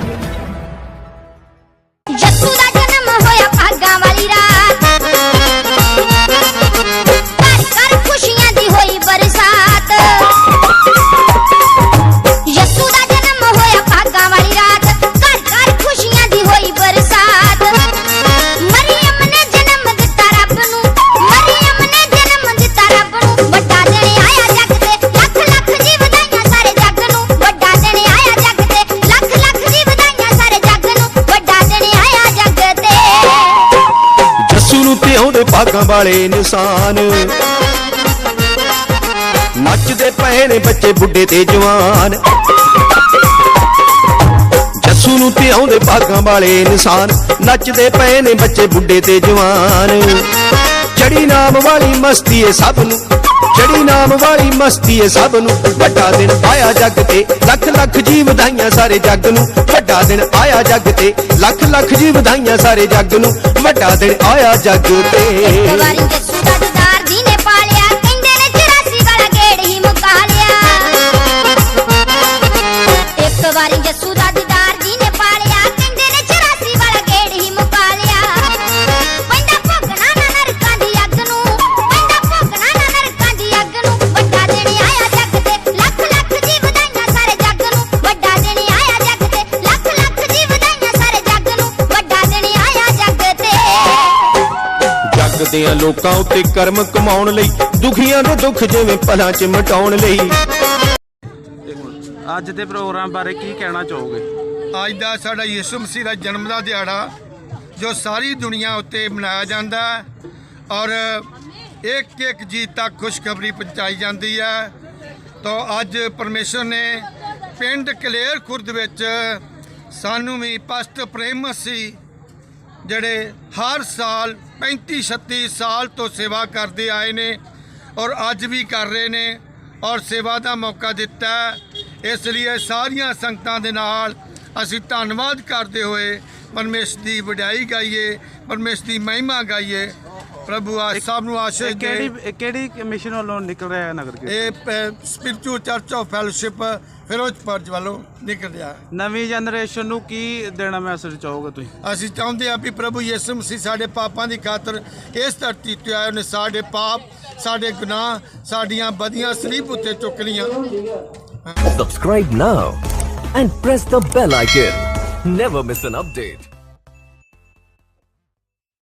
ਜੱਸੂ ਭਾਗਾਂ ਵਾਲੇ ਨਿਸ਼ਾਨ ਨੱਚਦੇ ਪਏ ਨੇ ਬੱਚੇ ਬੁੱਢੇ ਤੇ ਜਵਾਨ। ਜੱਸੂ ਨੂੰ ਤੇ ਆਉਂਦੇ ਭਾਗਾਂ ਵਾਲੇ ਨਿਸ਼ਾਨ ਨੱਚਦੇ ਪਏ ਨੇ ਬੱਚੇ ਬੁੱਢੇ ਤੇ ਜਵਾਨ। ਚੜੀ ਨਾਮ ਵਾਲੀ ਮਸਤੀ ਏ ਸਭ ਨੂੰ। ਚੜੀ ਨਾਮ ਵਾਲੀ ਮਸਤੀ ਏ ਸਭ ਨੂੰ। ਵੱਡਾ ਦਿਨ ਆਇਆ ਜੱਗ ਤੇ, ਲੱਖ ਲੱਖ ਜੀ ਵਧਾਈਆਂ ਸਾਰੇ ਜੱਗ ਨੂੰ। ਵੱਡਾ ਦਿਨ ਆਇਆ ਜੱਗ ਤੇ, ਲੱਖ ਲੱਖ ਜੀ ਵਧਾਈਆਂ ਸਾਰੇ ਜੱਗ ਨੂੰ। ਵੱਡਾ ਦਿਨ ਆਇਆ ਜੱਗ ਤੇ। ਇੱਕ ਵਾਰੀ ਜੱਸੂ ਦਾ ਦਦਾਰ ਜੀ ਨੇ ਪਾਲਿਆ, ਕਹਿੰਦੇ ਨੇ 84 ਵਾਲਾ ਗੇੜ ਹੀ ਮੁਕਾ ਲਿਆ। ਇੱਕ ਵਾਰੀ ਜੱਸੂ ਦਾ ਜੱਗ ਦੇ ਲੋਕਾਂ ਉੱਤੇ ਕਰਮ ਕਮਾਉਣ ਲਈ ਦੁਖੀਆਂ ਦੇ ਦੁੱਖ ਜਿਵੇਂ ਪਲਾਂ 'ਚ ਮਟਾਉਣ ਲਈ। ਅੱਜ ਦੇ ਪ੍ਰੋਗਰਾਮ ਬਾਰੇ ਕੀ ਕਹਿਣਾ ਚਾਹੋਗੇ? ਅੱਜ ਦਾ ਸਾਡਾ ਯਿਸੂ ਮਸੀਹ ਦਾ ਜਨਮ ਦਾ ਦਿਹਾੜਾ ਜੋ ਸਾਰੀ ਦੁਨੀਆ ਉੱਤੇ ਮਨਾਇਆ ਜਾਂਦਾ ਹੈ ਔਰ ਇੱਕ ਇੱਕ ਜੀਤ ਤੱਕ ਖੁਸ਼ਖਬਰੀ ਪਹੁੰਚਾਈ ਜਾਂਦੀ ਹੈ। ਤਾਂ ਅੱਜ ਪਰਮੇਸ਼ਰ ਨੇ ਪਿੰਡ ਕਲੇਰ ਖੁਰਦ ਵਿੱਚ ਸਾਨੂੰ ਵੀ ਪਸਤ ਪ੍ਰੇਮ ਮਸੀਹ ਜਿਹੜੇ ਹਰ ਸਾਲ 35 36 ਸਾਲ ਤੋਂ ਸੇਵਾ ਕਰਦੇ ਆਏ ਨੇ ਔਰ ਅੱਜ ਵੀ ਕਰ ਰਹੇ ਨੇ ਔਰ ਸੇਵਾ ਦਾ ਮੌਕਾ ਦਿੱਤਾ ਇਸ ਲਈ ਸਾਰੀਆਂ ਸੰਗਤਾਂ ਦੇ ਨਾਲ ਅਸੀਂ ਧੰਨਵਾਦ ਕਰਦੇ ਹੋਏ ਪਰਮੇਸ਼ਰ ਦੀ ਵਡਿਆਈ ਗਾਈਏ, ਪਰਮੇਸ਼ਰ ਦੀ ਮਹਿਮਾ ਗਾਈਏ। ਪ੍ਰਭੂ ਆ ਸਭ ਨੂੰ ਆਸ਼ੀਸ਼ ਦੇ। ਕਿਹੜੀ ਕਿਹੜੀ ਮਿਸ਼ਨ ਵੱਲੋਂ ਨਿਕਲ ਰਿਹਾ ਹੈ ਨਗਰ ਕੀਰਤਨ? ਇਹ spiritual church of fellowship Firozpur ਵੱਲੋਂ ਨਿਕਲ ਰਿਹਾ ਹੈ। ਨਵੀਂ ਜਨਰੇਸ਼ਨ ਨੂੰ ਕੀ ਦੇਣਾ ਮੈਸੇਜ ਚਾਹੋਗੇ ਤੁਸੀਂ? ਅਸੀਂ ਚਾਹੁੰਦੇ ਹਾਂ ਵੀ ਪ੍ਰਭੂ ਯਿਸੂ ਮਸੀਹ ਸਾਡੇ ਪਾਪਾਂ ਦੀ ਖਾਤਰ ਇਸ ਧਰਤੀ ਤੇ ਆਏ ਨੇ ਸਾਡੇ ਪਾਪ ਸਾਡੇ ਗੁਨਾਹ ਸਾਡੀਆਂ ਬਦੀਆਂ ਸਲੀਬ ਉੱਤੇ ਚੁੱਕ ਲੀਆਂ Subscribe now and press the bell icon. Never miss an update.